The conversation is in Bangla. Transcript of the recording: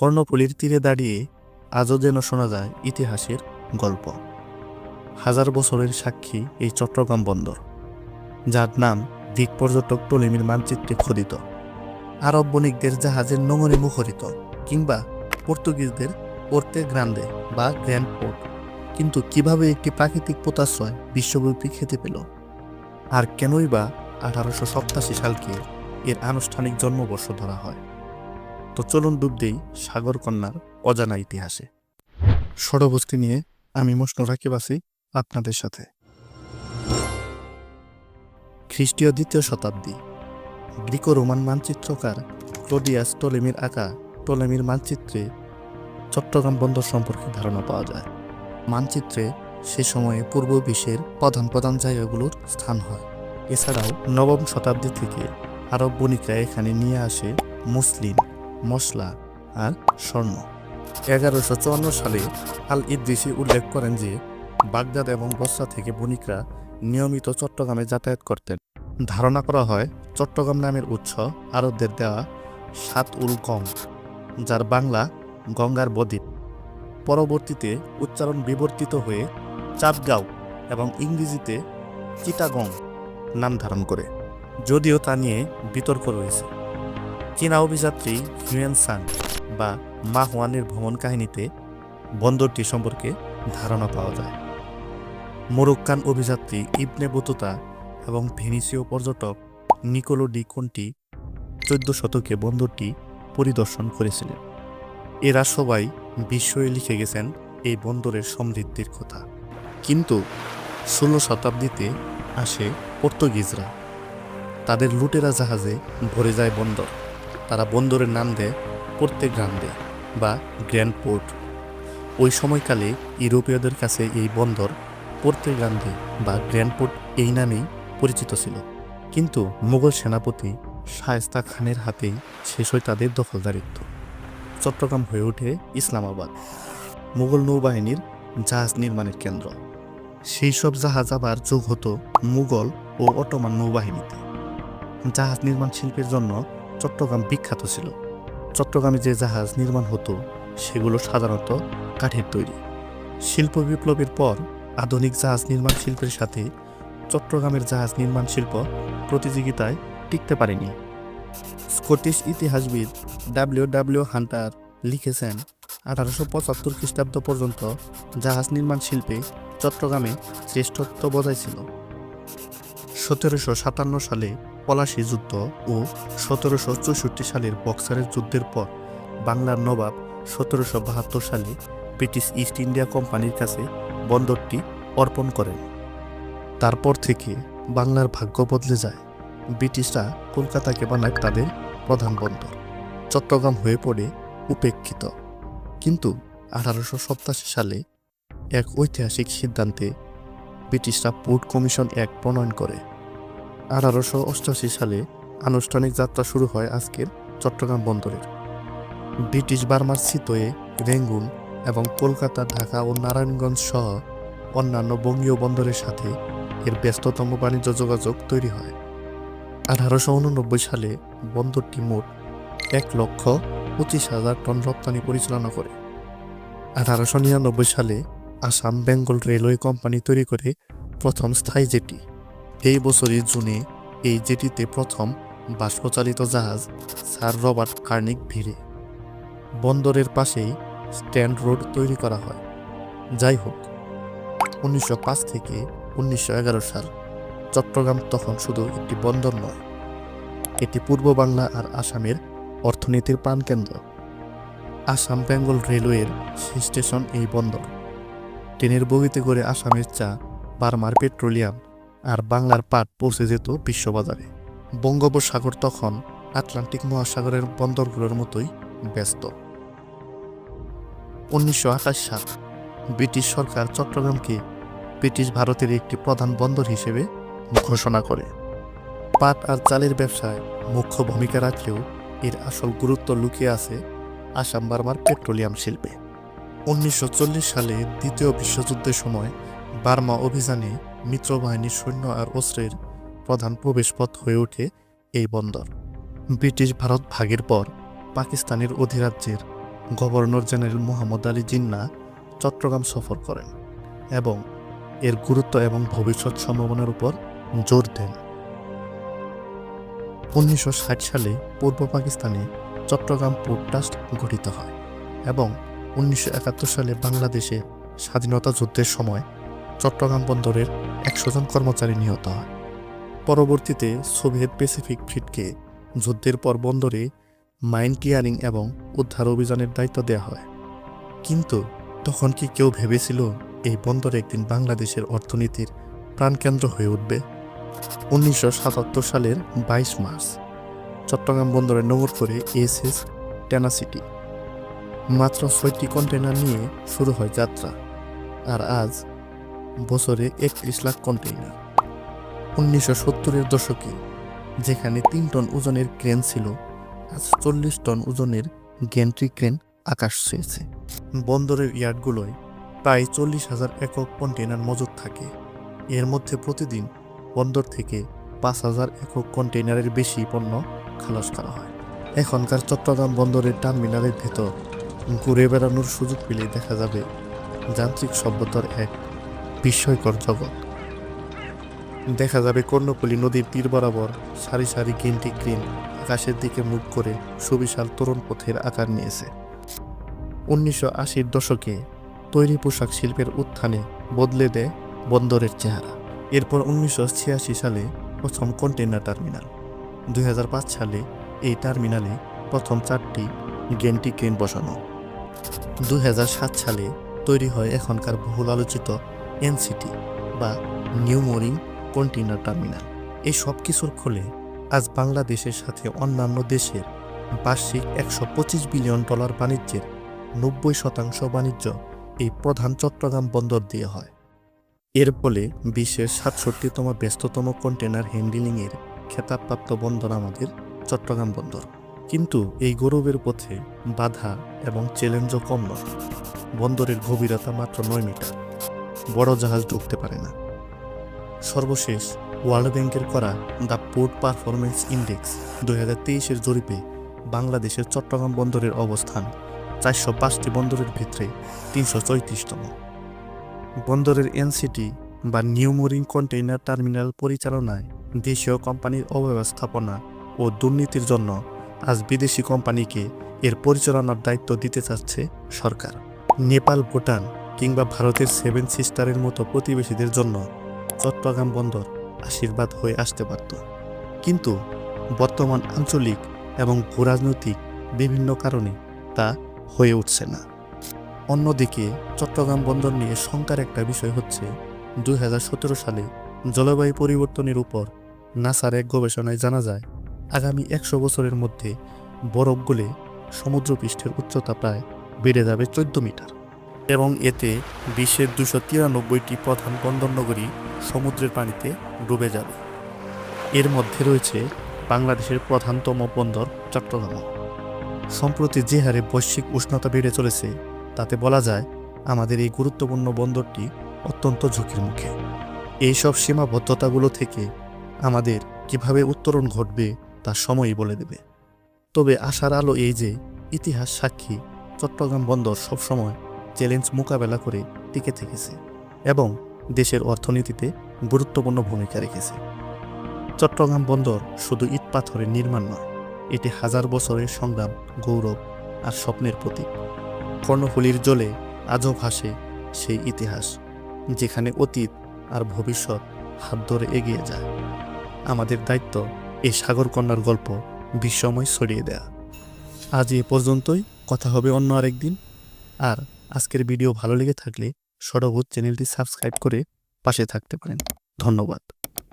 কর্ণফুলীর তীরে দাঁড়িয়ে আজও যেন শোনা যায় ইতিহাসের গল্প। হাজার বছরের সাক্ষী এই চট্টগ্রাম বন্দর, যার নাম দিক পর্যটক টলিমির মানচিত্রে খোদিত। আরব বণিকদের জাহাজের নোঙরে মুখরিত, কিংবা পর্তুগিজদের পোর্তে গ্রান্দে বা গ্র্যান্ড পোর্ট। কিন্তু কীভাবে একটি প্রাকৃতিক পোতাশ্রয় বিশ্বব্যাপী খেতে পেল? আর কেনই বা আঠারোশো সপ্তাশি সালকে এর আনুষ্ঠানিক জন্মবর্ষ ধরা হয়? তো চলুন ডুব দেই সাগর কন্যার অজানা ইতিহাসে। ষড়বস্তি নিয়ে আমি মশন রাকিব আছি আপনাদের সাথে। খ্রিস্টীয় দ্বিতীয় শতাব্দী। গ্রিকো রোমান মানচিত্রকার ক্লোডিয়াস টলেমির আঁকা টলেমির মানচিত্রে চট্টগ্রাম বন্দর সম্পর্কে ধারণা পাওয়া যায়। মানচিত্রে সে সময়ে পূর্ব বিশ্বের প্রধান প্রধান জায়গাগুলোর স্থান হয়। এছাড়াও নবম শতাব্দী থেকে আরব বণিকরা এখানে নিয়ে আসে মুসলিম মশলা আর স্বর্ণ। এগারোশো চুয়ান্ন সালে আল ইদ্রিসি উল্লেখ করেন যে, বাগদাদ এবং বসরা থেকে বণিকরা নিয়মিত চট্টগ্রামে যাতায়াত করতেন। ধারণা করা হয়, চট্টগ্রাম নামের উৎস আরবদের দেওয়া সাত উল কম যার বাংলা গঙ্গার বদ্বীপ। পরবর্তীতে উচ্চারণ বিবর্তিত হয়ে চাঁদগাঁও এবং ইংরেজিতে চিটাগং নাম ধারণ করে, যদিও তা নিয়ে বিতর্ক রয়েছে। চীনা অভিযাত্রী হিউয়েন সান বা মা হুয়ানের ভ্রমণ কাহিনীতে বন্দরটি সম্পর্কে ধারণা পাওয়া যায়। মোরক্কান অভিযাত্রী ইবনে বতুতা এবং ভেনিসীয় পর্যটক নিকোলো ডি কোন্টি চোদ্দ শতকে বন্দরটি পরিদর্শন করেছিলেন। এরা সবাই বিস্ময়ে লিখে গেছেন এই বন্দরের সমৃদ্ধির কথা। কিন্তু ষোলো শতাব্দীতে আসে পর্তুগিজরা। তাদের লুটেরা জাহাজে ভরে যায় বন্দর। তারা বন্দরের নাম দেয় পোর্তে গ্রান্দে বা গ্র্যান্ড পোর্ট। ওই সময়কালে ইউরোপীয়দের কাছে এই বন্দর পোর্তে গ্রান্দে বা গ্র্যান্ড পোর্ট এই নামেই পরিচিত ছিল। কিন্তু মুঘল সেনাপতি শায়েস্তা খানের হাতেই শেষ হয় তাদের দখলদারিত্ব। চট্টগ্রাম হয়ে ওঠে ইসলামাবাদ, মুঘল নৌবাহিনীর জাহাজ নির্মাণের কেন্দ্র। সেই সব জাহাজ আবার যোগ হতো মুঘল ও অটোমান নৌবাহিনীতে। জাহাজ নির্মাণ শিল্পের জন্য চট্টগ্রাম বিখ্যাত ছিল। চট্টগ্রামে যে জাহাজ নির্মাণ হতো, সেগুলো সাধারণত কাঠের তৈরি। শিল্প বিপ্লবের পর আধুনিক জাহাজ নির্মাণ শিল্পের সাথে চট্টগ্রামের জাহাজ নির্মাণ শিল্প প্রতিযোগিতায় টিকতে পারেনি। স্কটিশ ইতিহাসবিদ ডাব্লিউ ডাব্লিউ হান্টার লিখেছেন, আঠারোশো পঁচাত্তর খ্রিস্টাব্দ পর্যন্ত জাহাজ নির্মাণ শিল্পে চট্টগ্রামে শ্রেষ্ঠত্ব বজায় ছিল। সতেরোশো সাতান্ন সালে পলাশী যুদ্ধ ও সতেরোশো চৌষট্টি সালের বক্সারের যুদ্ধের পর বাংলার নবাব সতেরোশো বাহাত্তর সালে ব্রিটিশ ইস্ট ইন্ডিয়া কোম্পানির কাছে বন্দরটি অর্পণ করেন। তারপর থেকে বাংলার ভাগ্য বদলে যায়। ব্রিটিশরা কলকাতাকে বানায় তাদের প্রধান বন্দর। চট্টগ্রাম হয়ে পড়ে উপেক্ষিত। কিন্তু আঠারোশো সপ্তাশি সালে এক ঐতিহাসিক সিদ্ধান্তে ব্রিটিশরা পোর্ট কমিশন এক প্রণয়ন করে। আঠারোশো অষ্টাশি সালে আনুষ্ঠানিক যাত্রা শুরু হয় আজকের চট্টগ্রাম বন্দরের। ব্রিটিশ বার্মার সিতোয়ে রেঙ্গুন এবং কলকাতা, ঢাকা ও নারায়ণগঞ্জ সহ অন্যান্য বঙ্গীয় বন্দরের সাথে এর ব্যস্ততম বাণিজ্য যোগাযোগ তৈরি হয়। আঠারোশো উননব্বই সালে বন্দরটি মোট এক লক্ষ পঁচিশ হাজার টন রপ্তানি পরিচালনা করে। আঠারোশো নিরানব্বই সালে আসাম বেঙ্গল রেলওয়ে কোম্পানি তৈরি করে প্রথম স্থায়ী জেটি। এই বছরই জুনে এই জেটিতে প্রথম বাষ্পচালিত জাহাজ স্যার রবার্ট কার্নিক ভিড়ে। বন্দরের পাশেই স্ট্যান্ড রোড তৈরি করা হয়। যাই হোক, উনিশশো পাঁচ থেকে উনিশশো এগারো সাল চট্টগ্রাম তখন শুধু একটি বন্দর নয়, এটি পূর্ব বাংলা আর আসামের অর্থনীতির প্রাণকেন্দ্র। আসাম বেঙ্গল রেলওয়ের স্টেশন এই বন্দর। ট্রেনের বগিতে করে আসামের চা, বার্মার পেট্রোলিয়াম আর বাংলার পাট পৌঁছে যেত বিশ্ববাজারে। বঙ্গোপসাগর তখন আটলান্টিক মহাসাগরের বন্দরগুলোর মতোই ব্যস্ত। উনিশশো আঠাশ সাল ব্রিটিশ সরকার চট্টগ্রামকে ব্রিটিশ ভারতের একটি প্রধান বন্দর হিসেবে ঘোষণা করে। পাট আর চালের ব্যবসায় মুখ্য ভূমিকা রাখলেও এর আসল গুরুত্ব লুকিয়ে আছে আসাম বার্মার পেট্রোলিয়াম শিল্পে। উনিশশো চল্লিশ সালে দ্বিতীয় বিশ্বযুদ্ধের সময় বার্মা অভিযানে মিত্রবাহিনীর সৈন্য আর অস্ত্রের প্রধান প্রবেশপথ হয়ে ওঠে এই বন্দর। ব্রিটিশ ভারত ভাগের পর পাকিস্তানের অধিরাজ্যের গভর্নর জেনারেল মোহাম্মদ আলী জিন্না চট্টগ্রাম সফর করেন এবং এর গুরুত্ব এবং ভবিষ্যৎ সম্ভাবনার উপর জোর দেন। উনিশশো ষাট সালে পূর্ব পাকিস্তানে চট্টগ্রাম পোর্ট ট্রাস্ট গঠিত হয় এবং উনিশশো একাত্তর সালে বাংলাদেশে স্বাধীনতা যুদ্ধের সময় চট্টগ্রাম বন্দরের একশো জন কর্মচারী নিহত হয়। পরবর্তীতে সোভিয়েত প্যাসিফিক ফ্লিটকে যুদ্ধের পর বন্দরে মাইন ক্লিয়ারিং এবং উদ্ধার অভিযানের দায়িত্ব দেওয়া হয়। কিন্তু তখন কি কেউ ভেবেছিল এই বন্দর একদিন বাংলাদেশের অর্থনীতির প্রাণকেন্দ্র হয়ে উঠবে? উনিশশো সাতাত্তর সালের বাইশ মার্চ, চট্টগ্রাম বন্দরে নোঙর করে এসএস টেনাসিটি মাত্র ছয়টি কন্টেনার নিয়ে শুরু হয় যাত্রা। আর আজ বছরে একত্রিশ লাখ কন্টেইনার। উনিশশো সত্তরের দশকে, যেখানে তিন টন ওজনের ক্রেন ছিল, আজ চল্লিশ টন ওজনের গ্যান্ট্রি ক্রেন আকাশ ছুঁয়েছে। বন্দরের ইয়ার্ডগুলোয় প্রায় চল্লিশ হাজার একক কন্টেইনার মজুত থাকে। এর মধ্যে প্রতিদিন বন্দর থেকে পাঁচ হাজার একক কন্টেইনারের বেশি পণ্য খালাস করা হয়। এখনকার চট্টগ্রাম বন্দরের টার্মিনালের ভেতর ঘুরে বেড়ানোর সুযোগ পেলে দেখা যাবে, যান্ত্রিক সভ্যতার এক বিস্ময়কর জগৎ। দেখা যাবে কর্ণপল্লী নদীর তীর বরাবর সারি সারি গেন্টি গ্রিন আকাশের দিকে মুখ করে সুবিশাল তরুণ পথের আকার নিয়েছে। উনিশশো আশির দশকে তৈরি পোশাক শিল্পের উত্থানে বদলে দেয় বন্দরের চেহারা। এরপর উনিশশো ছিয়াশি সালে প্রথম কন্টেনার টার্মিনাল। দুই হাজার পাঁচ সালে এই টার্মিনালে প্রথম চারটি গেন্টি ক্রেন বসানো। দুই হাজার সাত সালে তৈরি হয় এখনকার বহুল আলোচিত এনসিটি বা নিউ মোরিং কন্টেনার টার্মিনাল। এই সব কিছুর ফলে আজ বাংলাদেশের সাথে অন্যান্য দেশের বার্ষিক একশো পঁচিশ বিলিয়ন ডলার বাণিজ্যের নব্বই শতাংশ বাণিজ্য এই প্রধান চট্টগ্রাম বন্দর দিয়ে হয়। এর ফলে বিশ্বের সাতষট্টিতম ব্যস্ততম কন্টেনার হ্যান্ডেলিংয়ের খেতাবপ্রাপ্ত বন্দর আমাদের চট্টগ্রাম বন্দর। কিন্তু এই গৌরবের পথে বাধা এবং চ্যালেঞ্জও কম নয়। বন্দরের গভীরতা মাত্র নয় মিটার। বড় জাহাজ ঢুকতে পারে না। সর্বশেষ ওয়ার্ল্ড ব্যাংকের করা দ্য পোর্ট পারফরমেন্স ইন্ডেক্স দুই হাজার তেইশের জরিপে বাংলাদেশের চট্টগ্রাম বন্দরের অবস্থান চারশো পাঁচটি বন্দরের ভিতরে তিনশো চৌত্রিশতম। বন্দরের এনসিটি বা নিউ মোরিং কন্টেইনার টার্মিনাল পরিচালনায় দেশীয় কোম্পানির অব্যবস্থাপনা ও দুর্নীতির জন্য আজ বিদেশি কোম্পানিকে এর পরিচালনার দায়িত্ব দিতে চাচ্ছে সরকার। নেপাল, ভুটান কিংবা ভারতের সেভেন সিস্টারের মতো প্রতিবেশীদের জন্য চট্টগ্রাম বন্দর আশীর্বাদ হয়ে আসতে পারত। কিন্তু বর্তমান আঞ্চলিক এবং ভূরাজনৈতিক বিভিন্ন কারণে তা হয়ে উঠছে না। অন্যদিকে চট্টগ্রাম বন্দর নিয়ে শঙ্কার একটা বিষয় হচ্ছে দু হাজার সতেরো সালে জলবায়ু পরিবর্তনের উপর নাসার এক গবেষণায় জানা যায়, আগামী একশো বছরের মধ্যে বরফ গলে সমুদ্রপৃষ্ঠের উচ্চতা প্রায় বেড়ে যাবে চোদ্দ মিটার। এবং এতে বিশ্বের দুশো তিরানব্বইটি প্রধান বন্দরনগরী সমুদ্রের পানিতে ডুবে যাবে। এর মধ্যে রয়েছে বাংলাদেশের প্রধানতম বন্দর চট্টগ্রাম। সম্প্রতি যে হারে বৈশ্বিক উষ্ণতা বেড়ে চলেছে, তাতে বলা যায় আমাদের এই গুরুত্বপূর্ণ বন্দরটি অত্যন্ত ঝুঁকির মুখে। এইসব সীমাবদ্ধতাগুলো থেকে আমাদের কীভাবে উত্তরণ ঘটবে, তা সময়ই বলে দেবে। তবে আশার আলো এই যে, ইতিহাস সাক্ষী, চট্টগ্রাম বন্দর সবসময় চ্যালেঞ্জ মোকাবেলা করে টিকে থেকেছে এবং দেশের অর্থনীতিতে গুরুত্বপূর্ণ ভূমিকা রেখেছে। চট্টগ্রাম বন্দর শুধু ইট পাথরের নির্মাণ নয়, এটি হাজার বছরের সংগ্রাম, গৌরব আর স্বপ্নের প্রতীক। কর্ণফুলির জলে আজও ভাসে সেই ইতিহাস, যেখানে অতীত আর ভবিষ্যৎ হাত ধরে এগিয়ে যায়। আমাদের দায়িত্ব এই সাগরকন্যার গল্প বিশ্বময় ছড়িয়ে দেয়া। আজ এ পর্যন্তই, কথা হবে অন্য আরেকদিন। আর আজকের ভিডিও ভালো লেগে থাকলে সরবত চ্যানেলটি সাবস্ক্রাইব করে পাশে থাকতে পারেন। ধন্যবাদ।